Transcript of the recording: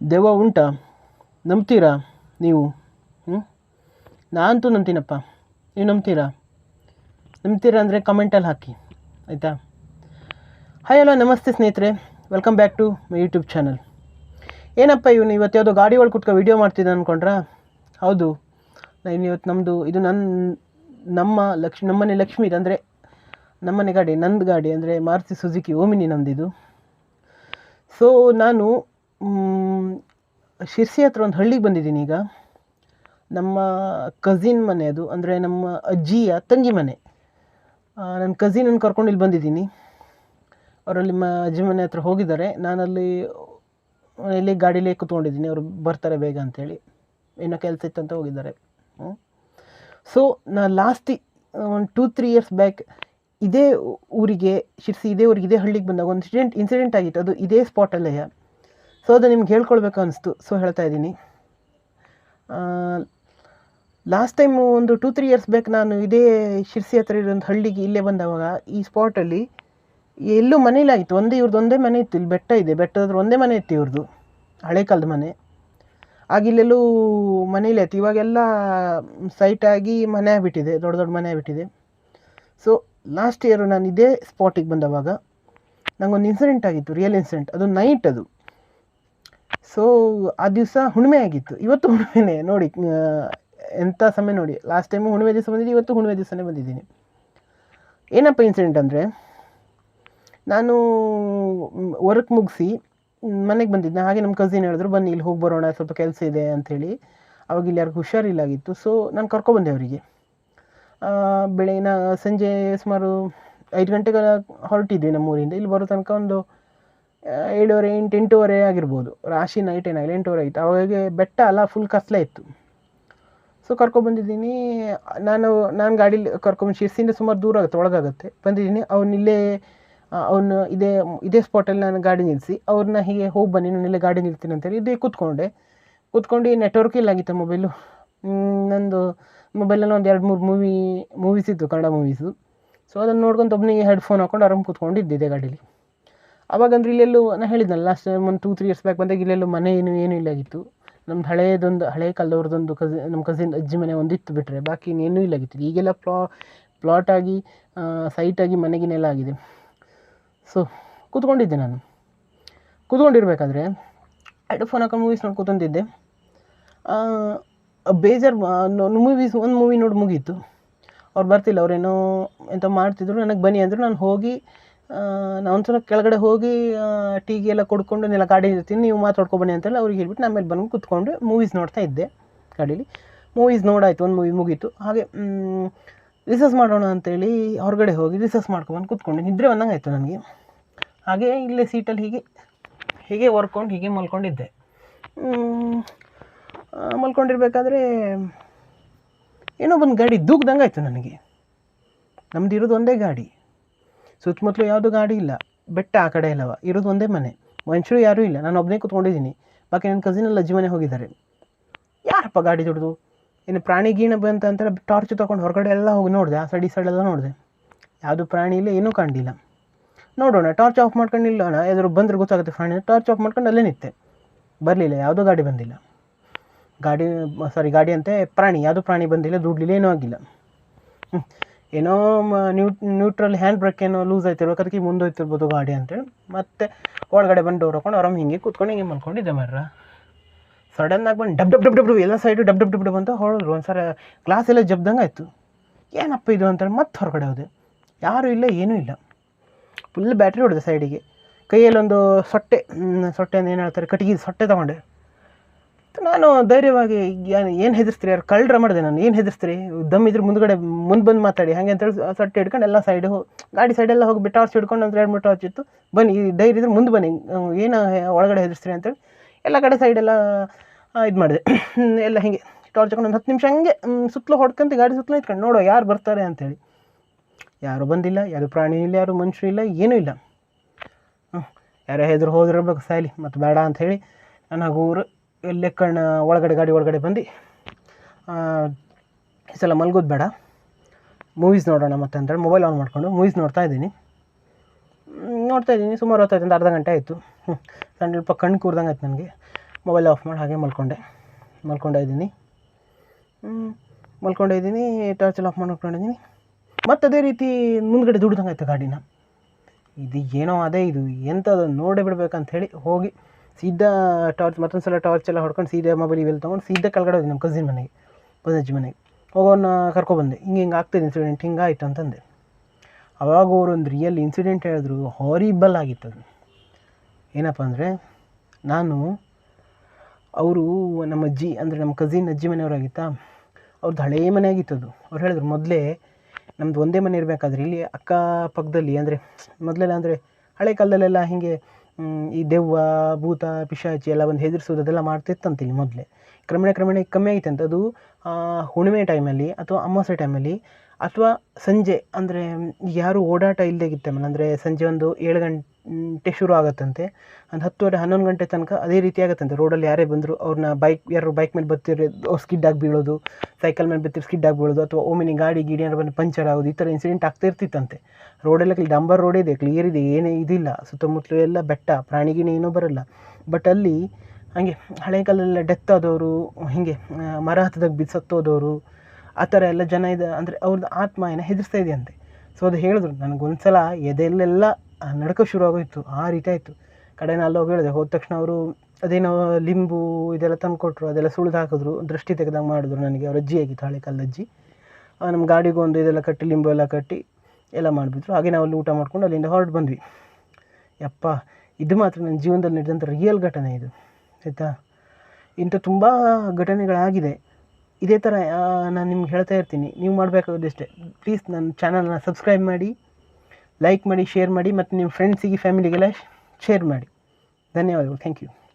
ದೆವ್ವ ಉಂಟಾ? ನಂಬ್ತೀರಾ ನೀವು? ಹ್ಞೂ ನಾನಂತೂ ನಂಬ್ತೀನಪ್ಪ. ನೀವು ನಂಬ್ತೀರಾ? ನಂಬ್ತೀರಾ ಅಂದರೆ ಕಮೆಂಟಲ್ಲಿ ಹಾಕಿ. ಆಯಿತಾ? ಹಾಯ್ ಹಲೋ ನಮಸ್ತೆ ಸ್ನೇಹಿತರೆ. Welcome back to my YouTube channel ಏನಪ್ಪ ಇವನು? ಇವತ್ತು ಯಾವುದೋ ಗಾಡಿ ಒಳಗೆ ಕುತ್ಕೊ ವಿಡಿಯೋ ಮಾಡ್ತಿದ್ದ ಅಂದ್ಕೊಂಡ್ರಾ ಹೌದು. ನಾನು ಇವತ್ತು ನಮ್ಮದು ಇದು ನನ್ನ ನಮ್ಮ ಲಕ್ಷ್ಮಿ ನಮ್ಮನೆ ಲಕ್ಷ್ಮೀದು ಅಂದರೆ ನಮ್ಮನೆ ಗಾಡಿ, ನಂದು ಗಾಡಿ ಅಂದರೆ ಮಾರುತಿ ಸುಜುಕಿ ಓಮಿನಿ ನಮ್ಮದಿದು ಸೊ ನಾನು ಶಿರ್ಸಿ ಹತ್ರ ಒಂದು ಹಳ್ಳಿಗೆ ಬಂದಿದ್ದೀನಿ ಈಗ. ನಮ್ಮ ಕಝಿನ್ ಮನೆ ಅದು, ಅಂದರೆ ನಮ್ಮ ಅಜ್ಜಿಯ ತಂಗಿ ಮನೆ. ನನ್ನ ಕಝಿನನ್ನು ಕರ್ಕೊಂಡು ಇಲ್ಲಿ ಬಂದಿದ್ದೀನಿ. ಅವರಲ್ಲಿ ಮ, ಅಜ್ಜಿ ಮನೆ ಹತ್ರ ಹೋಗಿದ್ದಾರೆ. ನಾನಲ್ಲಿ ಇಲ್ಲಿ ಗಾಡೀಲೇ ಕೂತ್ಕೊಂಡಿದ್ದೀನಿ. ಅವರು ಬರ್ತಾರೆ ಬೇಗ ಅಂಥೇಳಿ ಏನೋ ಕೆಲಸ ಅಂತ ಹೋಗಿದ್ದಾರೆ. ಸೊ ನಾನು ಲಾಸ್ಟಿ ಒಂದು ಟೂ ತ್ರೀ ಇಯರ್ಸ್ ಬ್ಯಾಕ್ ಇದೇ ಊರಿಗೆ, ಶಿರ್ಸಿ ಇದೇ ಊರಿಗೆ, ಇದೇ ಹಳ್ಳಿಗೆ ಬಂದಾಗ ಒಂದು ಇನ್ಸಿಡೆಂಟ್ ಇನ್ಸಿಡೆಂಟ್ ಆಗಿತ್ತು. ಅದು ಇದೇ ಸ್ಪಾಟಲ್ಲೇ ಸೊ ಅದು ನಿಮ್ಗೆ ಹೇಳ್ಕೊಳ್ಬೇಕು ಅನಿಸ್ತು. ಸೊ ಹೇಳ್ತಾ ಇದ್ದೀನಿ. ಲಾಸ್ಟ್ ಟೈಮು ಒಂದು ಟೂ ತ್ರೀ ಇಯರ್ಸ್ ಬ್ಯಾಕ್ ನಾನು ಇದೇ ಶಿರ್ಸಿ ಹತ್ರ ಇರೋ ಒಂದು ಹಳ್ಳಿಗೆ ಇಲ್ಲೇ ಬಂದವಾಗ ಈ ಸ್ಪಾಟಲ್ಲಿ ಎಲ್ಲೂ ಮನೆ ಇಲ್ಲ ಆಗಿತ್ತು ಒಂದೇ ಇವ್ರದ್ದು ಒಂದೇ ಮನೆ ಇತ್ತು. ಇಲ್ಲಿ ಬೆಟ್ಟ ಇದೆ. ಬೆಟ್ಟದ ಒಂದೇ ಮನೆ ಇತ್ತು ಇವ್ರದ್ದು ಹಳೆ ಕಾಲದ ಮನೆ. ಆಗ ಇಲ್ಲೆಲ್ಲೂ ಆಯ್ತು ಇವಾಗೆಲ್ಲ ಸೈಟಾಗಿ ಮನೆ ಆಗಿಬಿಟ್ಟಿದೆ. ದೊಡ್ಡ ದೊಡ್ಡ ಮನೆ ಆಗಿಬಿಟ್ಟಿದೆ. ಸೊ ಲಾಸ್ಟ್ ಇಯರು ನಾನು ಇದೇ ಸ್ಪಾಟಿಗೆ ಬಂದವಾಗ ನನಗೊಂದು ಇನ್ಸಿಡೆಂಟ್ ಆಗಿತ್ತು. ರಿಯಲ್ ಇನ್ಸಿಡೆಂಟ್ ಅದು ನೈಟ್ ಅದು. ಸೊ ಆ ದಿವಸ ಹುಣ್ಣಿಮೆ ಆಗಿತ್ತು. ಇವತ್ತು ಹುಣ್ಮೆನೆ, ನೋಡಿ ಎಂಥ ಸಮಯ ನೋಡಿ. ಲಾಸ್ಟ್ ಟೈಮು ಹುಣ್ಮೆ ದಿವಸ ಬಂದಿದ್ದು ಇವತ್ತು ಹುಣ್ಮೆ ದಿವಸನೇ ಬಂದಿದ್ದೀನಿ. ಏನಪ್ಪ ಇನ್ಸಿಡೆಂಟ್ ಅಂದರೆ, ನಾನು ವರ್ಕ್ ಮುಗಿಸಿ, ಮನೆಗೆ ಬಂದಿದ್ದೆ ಹಾಗೆ ನಮ್ಮ ಕಸಿನ್ ಹೇಳಿದ್ರು, ಬನ್ನಿ, ಇಲ್ಲಿ ಹೋಗಿ ಬರೋಣ, ಸ್ವಲ್ಪ ಕೆಲಸ ಇದೆ ಅಂಥೇಳಿ ಅವಾಗ ಇಲ್ಲಿ ಯಾರಿಗೂ ಹುಷಾರಿಲ್ಲಾಗಿತ್ತು. ಸೊ ನಾನು ಕರ್ಕೊಬಂದೆ ಅವರಿಗೆ. ಬೆಳಗಿನ ಸಂಜೆ ಸುಮಾರು ಐದು ಗಂಟೆಗೆ ಹೊರಟಿದ್ವಿ ನಮ್ಮ ಊರಿಂದ ಇಲ್ಲಿ ಬರೋ ತನಕ ಒಂದು ಏಳುವರೆ ಎಂಟು, ಎಂಟೂವರೆ ಆಗಿರ್ಬೋದು. ರಾಶಿ ನೈಟ್ ಏನಾಗಲಿ ಎಂಟೂವರೆ ಆಗಿತ್ತು ಅವಾಗೆ ಬೆಟ್ಟ ಅಲ್ಲ ಫುಲ್ ಕತ್ಲೆ ಇತ್ತು. ಸೊ ಕರ್ಕೊಬಂದಿದ್ದೀನಿ ನಾನು ನಾನು ಗಾಡೀಲಿ ಕರ್ಕೊಂಡು ಶಿರ್ಸಿಂದ ಸುಮಾರು ದೂರ ಆಗುತ್ತೆ, ಒಳಗಾಗುತ್ತೆ. ಬಂದಿದ್ದೀನಿ. ಅವ್ನು ಇಲ್ಲೇ ಅವನು ಇದೇ ಇದೇ ಸ್ಪಾಟಲ್ಲಿ ನಾನು ಗಾಡಿ ನಿಲ್ಲಿಸಿ ಅವ್ರನ್ನ ಹೀಗೆ ಹೋಗಿ ಬನ್ನಿ, ನಾನು ಇಲ್ಲೇ ಗಾಡಿ ನಿಲ್ತೀನಿ ಅಂತೇಳಿ ಇದೇ ಕೂತ್ಕೊಂಡೆ. ಕೂತ್ಕೊಂಡು ನೆಟ್ವರ್ಕ್ ಇಲ್ಲ ಆಗಿತ್ತು ಮೊಬೈಲು ನಂದು ಮೊಬೈಲಲ್ಲಿ ಒಂದು ಎರಡು ಮೂರು ಮೂವಿ ಮೂವೀಸ್ ಇತ್ತು, ಕನ್ನಡ ಮೂವೀಸು ಸೊ ಅದನ್ನು ನೋಡ್ಕೊಂಡು ಒಬ್ಬನಿಗೆ ಹೆಡ್ಫೋನ್ ಹಾಕೊಂಡು ಆರಾಮ್ ಕೂತ್ಕೊಂಡಿದ್ದೆ ಗಾಡೀಲಿ. ಅವಾಗಂದ್ರೆ ಇಲ್ಲೆಲ್ಲೂ ನಾನು ಹೇಳಿದ್ನಲ್ಲ ಲಾಸ್ಟ್ ಟೈಮ್ ಒಂದು ಟೂ ತ್ರೀ ಇಯರ್ಸ್ ಬ್ಯಾಕ್ ಬಂದಾಗ ಇಲ್ಲೆಲ್ಲೂ ಮನೆ ಏನು, ಏನೂ ಇಲ್ಲ ಆಗಿತ್ತು. ನಮ್ದು ಹಳೆಯದೊಂದು ಹಳೆ ಕಾಲದವ್ರದ್ದೊಂದು ಕಸಿ ನಮ್ಮ ಕಸಿನ್ ಅಜ್ಜಿ ಮನೆ ಒಂದಿತ್ತು ಬಿಟ್ಟರೆ ಬಾಕಿ ಇನ್ನೇನೂ ಇಲ್ಲ ಆಗಿತ್ತು. ಈಗೆಲ್ಲ ಪ್ಲಾ ಪ್ಲಾಟ್ ಆಗಿ ಸೈಟ್ ಆಗಿ ಮನೆಗಿನೆಲ್ಲ ಆಗಿದೆ. ಸೊ ಕೂತ್ಕೊಂಡಿದ್ದೆ ನಾನು. ಕೂತ್ಕೊಂಡಿರ್ಬೇಕಾದ್ರೆ ಫೋನ್ ಹಾಕೊಂಡು ಮೂವೀಸ್ ನೋಡಿ ಕೂತ್ಕೊಂಡಿದ್ದೆ. ಬೇಜಾರು ಮೂವೀಸ್ ಒಂದು ಮೂವಿ ನೋಡಿ ಮುಗೀತು. ಅವ್ರು ಬರ್ತಿಲ್ಲ, ಅವರೇನೋ ಎಂತ ಮಾಡ್ತಿದ್ರು, ನನಗೆ ಬನ್ನಿ ಅಂದರು, ನಾನು ಹೋಗಿ ನಾನು ಒಂದ್ಸಲ ಕೆಳಗಡೆ ಹೋಗಿ ಟೀಗೆ ಎಲ್ಲ ಕೊಡ್ಕೊಂಡು ನೆಲ್ಲ ಗಾಡಿ ಇರ್ತೀನಿ, ನೀವು ಬನ್ನಿ ಅಂತೇಳಿ ಅವ್ರಿಗೆ ಹೇಳ್ಬಿಟ್ಟು ನಾನು ಮೇಲೆ ಬಂದು ಕೂತ್ಕೊಂಡು ಮೂವೀಸ್ ನೋಡ್ತಾ ಇದ್ದೆ ಗಾಡೀಲಿ ಮೂವೀಸ್ ನೋಡಾಯ್ತು, ಒಂದು ಮೂವಿ ಮುಗೀತು. ಹಾಗೆ ರಿಸರ್ಚ್ ಮಾಡೋಣ ಅಂತೇಳಿ ಹೊರಗಡೆ ಹೋಗಿ ರಿಸರ್ಚ್ ಮಾಡ್ಕೊಂಡು ಕೂತ್ಕೊಂಡು. ನಿದ್ರೆ ಬಂದಂಗೆ ಆಯಿತು ನನಗೆ. ಹಾಗೆ ಇಲ್ಲೇ ಸೀಟಲ್ಲಿ ಹೀಗೆ ಹೀಗೆ ಹೊರ್ಕೊಂಡು, ಹೀಗೆ ಮಲ್ಕೊಂಡಿದ್ದೆ. ಮಲ್ಕೊಂಡಿರ್ಬೇಕಾದ್ರೆ ಏನೋ ಒಂದು ಗಾಡಿ ದೂಗ್ದಂಗೆ ಆಯಿತು ನನಗೆ. ನಮ್ದು ಇರೋದು ಒಂದೇ ಗಾಡಿ. ಸುತ್ತಮುತ್ತಲು ಯಾವುದು ಗಾಡಿ ಇಲ್ಲ. ಬೆಟ್ಟ ಆ ಕಡೆ ಇಲ್ಲವ ಇರೋದು ಒಂದೇ ಮನೆ. ಮನುಷ್ಯರು ಯಾರೂ ಇಲ್ಲ. ನಾನು ಒಬ್ಬನೇ ಕೂತ್ಕೊಂಡಿದ್ದೀನಿ. ಬಾಕಿ ನನ್ನ ಕಸಿನೆಲ್ಲ ಅಜ್ಜಿ ಮನೆ ಹೋಗಿದ್ದಾರೆ. ಯಾರಪ್ಪ ಗಾಡಿ ದೊಡ್ಡದು ಇನ್ನು ಪ್ರಾಣಿ ಗೀಣ ಬಂತ ಅಂತ ಟಾರ್ಚ್ ತೊಗೊಂಡು ಹೊರಗಡೆ ಎಲ್ಲ ಹೋಗಿ ನೋಡಿದೆ. ಆ ಸೈಡ್ ಈ ಸೈಡ್ ಎಲ್ಲ ನೋಡಿದೆ. ಯಾವುದು ಪ್ರಾಣಿ ಇಲ್ಲ, ಏನೂ ಕಂಡಿಲ್ಲ ನೋಡೋಣ. ಟಾರ್ಚ್ ಆಫ್ ಮಾಡ್ಕೊಂಡು ಇಲ್ಲೋಣ ಎದುರು ಬಂದರೆ ಗೊತ್ತಾಗುತ್ತೆ ಪ್ರಾಣಿ ಟಾರ್ಚ್ ಆಫ್ ಮಾಡ್ಕೊಂಡು ಅಲ್ಲೇ ನಿಂತೆ. ಬರಲಿಲ್ಲ. ಯಾವುದೋ ಗಾಡಿ ಬಂದಿಲ್ಲ. ಗಾಡಿ ಸಾರಿ ಗಾಡಿ ಅಂತೆ ಪ್ರಾಣಿ. ಯಾವುದೂ ಪ್ರಾಣಿ ಬಂದಿಲ್ಲ, ದುಡ್ಲಿಲ್ಲ, ಏನೂ ಆಗಿಲ್ಲ. ಏನೋ ನ್ಯೂ ನ್ಯೂಟ್ರಲ್ ಹ್ಯಾಂಡ್ ಬ್ರೇಕ್ ಏನೋ ಲೂಸ್ ಆಯ್ತಿರ್ಬೇಕು ಅದಕ್ಕೆ ಮುಂದೆ ಹೋಯ್ತಿರ್ಬೋದು ಗಾಡಿ ಅಂತೇಳಿ ಮತ್ತೆ ಒಳಗಡೆ ಬಂದು ಡೋರ್ ಹಾಕೊಂಡು ಆರಾಮ್ ಹಿಂಗೆ ಕೂತ್ಕೊಂಡು ಹಿಂಗೆ ಮಲ್ಕೊಂಡಿದ್ದೆ ಮರ್ರ. ಸಡನ್ನಾಗಿ ಬಂದು ಡಬ್ ಡಬ್ ಡಬ್ ಡಬ್, ಎಲ್ಲ ಸೈಡು ಡಬ್ ಡಬ್ ಡಬ್ ಡಬ್ ಅಂತ ಹೊಡೆದ್ರು ಒಂದ್ಸಲ ಗ್ಲಾಸ್ ಎಲ್ಲ ಜಬ್ದಂಗೆ ಆಯಿತು. ಏನಪ್ಪ ಇದು ಅಂತೇಳಿ ಮತ್ತೆ ಹೊರಗಡೆ ಹೋದೆ. ಯಾರೂ ಇಲ್ಲ, ಏನೂ ಇಲ್ಲ. ಫುಲ್ ಬ್ಯಾಟ್ರಿ ಹೊಡೆದೆ ಸೈಡಿಗೆ ಕೈಯಲ್ಲೊಂದು ಸೊಟ್ಟೆ ಸೊಟ್ಟೆ ಏನು ಹೇಳ್ತಾರೆ, ಕಟ್ಟಿಗೆ ಸೊಟ್ಟೆ ತೊಗೊಂಡೆ. ನಾನು ಧೈರ್ಯವಾಗಿ ಏನು ಹೆದರ್ಸ್ತೀರಿ ಯಾರು ಕಳ್ಳರ ಮಾಡಿದೆ ನಾನು, ಏನು ಹೆದರ್ಸ್ತೀರಿ? ದಮ್ ಇದ್ರ ಮುಂದ್ಗಡೆ ಮುಂದೆ ಬಂದು ಮಾತಾಡಿ. ಹಾಗೆ ಅಂತೇಳಿ ಸೊಟ್ಟೆ ಹಿಡ್ಕೊಂಡು ಎಲ್ಲ ಸೈಡು ಗಾಡಿ ಸೈಡೆಲ್ಲ ಹೋಗಿ ಟಾರ್ಚ್ ಹಿಡ್ಕೊಂಡು ಅಂತ ಎರಡು ಟಾರ್ಚ್ ಇತ್ತು. ಬನ್ನಿ, ಈ ಧೈರ್ಯ ಇದ್ರೆ ಮುಂದೆ ಬನ್ನಿ. ಏನು ಒಳಗಡೆ ಹೆದರ್ಸ್ತೀರಿ ಅಂತೇಳಿ ಎಲ್ಲ ಕಡೆ ಸೈಡೆಲ್ಲ ಇದು ಮಾಡಿದೆ. ಎಲ್ಲ ಹೀಗೆ ಟಾರ್ಚ್ ಹಾಕೊಂಡು ಒಂದು ಹತ್ತು ನಿಮಿಷ ಹಂಗೆ ಸುತ್ತಲೂ ಹೊಡ್ಕೊಂತ ಗಾಡಿ ಸುತ್ತಲೂ ಇಟ್ಕೊಂಡು ನೋಡೋ ಯಾರು ಬರ್ತಾರೆ ಅಂತೇಳಿ ಯಾರು ಬಂದಿಲ್ಲ, ಯಾರು ಪ್ರಾಣಿ ಇಲ್ಲ, ಯಾರು ಮನುಷ್ಯ ಇಲ್ಲ, ಏನೂ ಇಲ್ಲ. ಹ್ಞೂ ಯಾರೋ ಹೆದ್ರು ಹೋದಿರ್ಬೇಕು ಸಾಯಲಿ, ಮತ್ತು ಬೇಡ ಅಂಥೇಳಿ ನಾನು ಊರು ಎಲ್ಲೇ ಕಣ್ಣು ಒಳಗಡೆ ಗಾಡಿ ಒಳಗಡೆ ಬಂದು ಈ ಸಲ ಮಲ್ಗೋದು ಬೇಡ. ಮೂವೀಸ್ ನೋಡೋಣ ಮತ್ತೆ ಅಂತೇಳಿ ಮೊಬೈಲ್ ಆನ್ ಮಾಡಿಕೊಂಡು ಮೂವೀಸ್ ನೋಡ್ತಾ ಇದ್ದೀನಿ. ನೋಡ್ತಾ ಇದ್ದೀನಿ, ಸುಮಾರು ಹೊತ್ತಾಯ್ತು ಅಂತ ಅರ್ಧ ಗಂಟೆ ಆಯಿತು. ಸಣ್ಣ ಸ್ವಲ್ಪ ಕಣ್ಣು ಕೂರ್ದಂಗೆ ಆಯ್ತು ನನಗೆ. ಮೊಬೈಲ್ ಆಫ್ ಮಾಡಿ ಹಾಗೆ ಮಲ್ಕೊಂಡೆ. ಮಲ್ಕೊಂಡೇ ಇದ್ದೀನಿ. ಮಲ್ಕೊಂಡೇ ಇದ್ದೀನಿ ಟಾರ್ಚ್ ಆಫ್ ಮಾಡಿ ಮತ್ತು ಅದೇ ರೀತಿ ಮುಂದ್ಗಡೆ ದುಡ್ದಂಗೆ ಆಯ್ತು ಗಾಡಿನ. ಇದು ಏನೋ ಅದೇ ಇದು, ಎಂಥದ್ದು ನೋಡೇ ಬಿಡ್ಬೇಕಂತ ಹೇಳಿ ಹೋಗಿ ಸೀದಾ ಟಾರ್ಚ್ ಮತ್ತೊಂದು ಸಲ ಟಾರ್ಚ್ ಎಲ್ಲ ಹೊಡ್ಕೊಂಡು ಸೀದಾ ಮೊಬೈಲ್ ಇವೆಲ್ಲ ತೊಗೊಂಡು ಸೀದಾ ಕೆಳಗಡೆ ಹೋದ್ವಿ ನಮ್ಮ ಕಸಿನ್ ಮನೆಗೆ ಪದಜ್ಜಿ ಮನೆಗೆ. ಹೋಗೋನ್ನ ಕರ್ಕೊಬಂದೆ. ಹಿಂಗೆ ಹಿಂಗೆ ಆಗ್ತದೆ ಇನ್ಸಿಡೆಂಟ್ ಹಿಂಗಾಯ್ತು ಅಂತಂದೆ. ಅವಾಗ ಅವರು ಒಂದು ರಿಯಲ್ ಇನ್ಸಿಡೆಂಟ್ ಹೇಳಿದ್ರು ಹಾರಿಬಲ್ ಆಗಿತ್ತು ಅದು. ಏನಪ್ಪ ಅಂದರೆ, ನಾನು ಅವರು ನಮ್ಮ ಅಜ್ಜಿ, ಅಂದರೆ ನಮ್ಮ ಕಸಿನ್ ಅಜ್ಜಿ ಮನೆಯವರಾಗಿತ್ತಾ ಅವ್ರದ್ದು ಹಳೇ ಮನೆ ಆಗಿತ್ತು ಅದು. ಅವ್ರು ಹೇಳಿದ್ರು, ಮೊದಲೇ ನಮ್ಮದು ಒಂದೇ ಮನೆ ಇರಬೇಕಾದ್ರೆ ಇಲ್ಲಿ ಅಕ್ಕ ಪಕ್ಕದಲ್ಲಿ, ಅಂದರೆ ಮೊದಲೆಲ್ಲ ಅಂದರೆ ಹಳೆ ಕಾಲದಲ್ಲೆಲ್ಲ ಹೀಗೆ ಈ ದೆವ್ವ, ಭೂತ, ಪಿಶಾಚಿ ಎಲ್ಲ ಬಂದು ಹೆದರಿಸೋದು ಅದೆಲ್ಲ ಮಾಡ್ತಿತ್ತಂತ ಇಲ್ಲಿ ಮೊದಲೇ. ಕ್ರಮೇಣ ಕ್ರಮೇಣ ಕಮ್ಮಿ ಅಂತ. ಅದು ಹುಣ್ಣಿಮೆ ಟೈಮಲ್ಲಿ ಅಥವಾ ಅಮಾವಾಸ್ಯೆ ಟೈಮಲ್ಲಿ ಅಥವಾ ಸಂಜೆ, ಅಂದರೆ ಯಾರು ಓಡಾಟ ಇಲ್ಲದೆ ಮೇಲೆ, ಅಂದರೆ ಸಂಜೆ ಒಂದು ಏಳು ಗಂಟೆ ಶುರು ಆಗುತ್ತಂತೆ. ಒಂದು ಹತ್ತುವರೆ ಹನ್ನೊಂದು ಗಂಟೆ ತನಕ ಅದೇ ರೀತಿ ಆಗುತ್ತಂತೆ. ರೋಡಲ್ಲಿ ಯಾರೇ ಬಂದರು ಅವ್ರನ್ನ ಬೈಕ್ ಯಾರು ಬೈಕ್ ಮೇಲೆ ಬರ್ತಿರೋ ಸ್ಕಿಡ್ ಆಗಿ ಬೀಳೋದು ಸೈಕಲ್ ಮೇಲೆ ಬರ್ತಿರೋ ಸ್ಕಿಡ್ ಬೀಳೋದು, ಅಥವಾ ಓಮಿನಿ ಗಾಡಿ ಗಿಡಿ ಏನಾರು ಬಂದು ಪಂಚರ್ ಆಗೋದು, ಈ ಥರ ಇನ್ಸಿಡೆಂಟ್ ಆಗ್ತಾ ಇರ್ತಿತ್ತಂತೆ. ರೋಡೆಲ್ಲ ಡಂಬರ್ ರೋಡ್ ಇದೆ ಕ್ಲಿಯರ್ ಇದೆ, ಏನೇ ಇದಿಲ್ಲ. ಸುತ್ತಮುತ್ತಲು ಎಲ್ಲ ಬೆಟ್ಟ ಪ್ರಾಣಿಗಿನ ಏನೂ ಬರಲ್ಲ. ಬಟ್ ಅಲ್ಲಿ ಹಾಗೆ ಹಳೆ ಕಾಲದಲ್ಲೆಲ್ಲ ಡೆತ್ ಆದವರು, ಹೀಗೆ ಮರ ಹತ್ತದಾಗ ಬಿದ್ದು ಸತ್ತೋದವರು, ಆ ಥರ ಎಲ್ಲ ಜನ ಇದೆ, ಅಂದರೆ ಅವ್ರದ್ದು ಆತ್ಮ ಏನೋ ಹೆದರ್ಸ್ತಾ ಇದೆಯಂತೆ. ಸೊ ಅದು ಹೇಳಿದ್ರು, ನನಗೊಂದ್ಸಲ ಎದೆಲ್ಲೆಲ್ಲ ನಡ್ಕೋ ಶುರು ಆಗೋಯ್ತು, ಆ ರೀತಿ ಆಯಿತು. ಕಡೆನ ಅಲ್ಲಿ ಹೋಗಿ ಹೇಳಿದೆ, ಹೋದ ತಕ್ಷಣ ಅವರು ಅದೇನೋ ಲಿಂಬು ಇದೆಲ್ಲ ತಂದು ಕೊಟ್ಟರು ಅದೆಲ್ಲ ಸುಳಿದು ಹಾಕಿದ್ರು, ದೃಷ್ಟಿ ತೆಗೆದಂಗೆ ಮಾಡಿದ್ರು ನನಗೆ, ಅವ್ರ ಅಜ್ಜಿ ಆಗಿತ್ತು ಹಳೆ ಕಾಲದ ಅಜ್ಜಿ ನಮ್ಮ ಗಾಡಿಗೆ ಒಂದು ಇದೆಲ್ಲ ಕಟ್ಟಿ, ಲಿಂಬು ಎಲ್ಲ ಕಟ್ಟಿ ಎಲ್ಲ ಮಾಡಿಬಿಟ್ರು. ಹಾಗೆ ನಾವು ಅಲ್ಲಿ ಊಟ ಮಾಡ್ಕೊಂಡು ಅಲ್ಲಿಂದ ಹೊರಟು ಬಂದ್ವಿ. ಯಪ್ಪ, ಇದು ಮಾತ್ರ ನನ್ನ ಜೀವನದಲ್ಲಿ ನಡೆದಂಥ ರಿಯಲ್ ಘಟನೆ ಇದು, ಆಯಿತಾ? ಇಂಥ ತುಂಬ ಘಟನೆಗಳಾಗಿದೆ. ಇದೇ ಥರ ನಾನು ನಿಮ್ಗೆ ಹೇಳ್ತಾ ಇರ್ತೀನಿ, ನೀವು ಮಾಡಬೇಕಾಗೋದು ಇಷ್ಟೇ ಪ್ಲೀಸ್ ನನ್ನ ಚಾನಲ್ನ ಸಬ್ಸ್ಕ್ರೈಬ್ ಮಾಡಿ. ಲೈಕ್ ಮಾಡಿ ಶೇರ್ ಮಾಡಿ ಮತ್ತು ನಿಮ್ಮ ಫ್ರೆಂಡ್ಸಿಗೆ ಫ್ಯಾಮಿಲಿಗೆಲ್ಲ ಶೇರ್ ಮಾಡಿ. ಧನ್ಯವಾದಗಳು. Thank you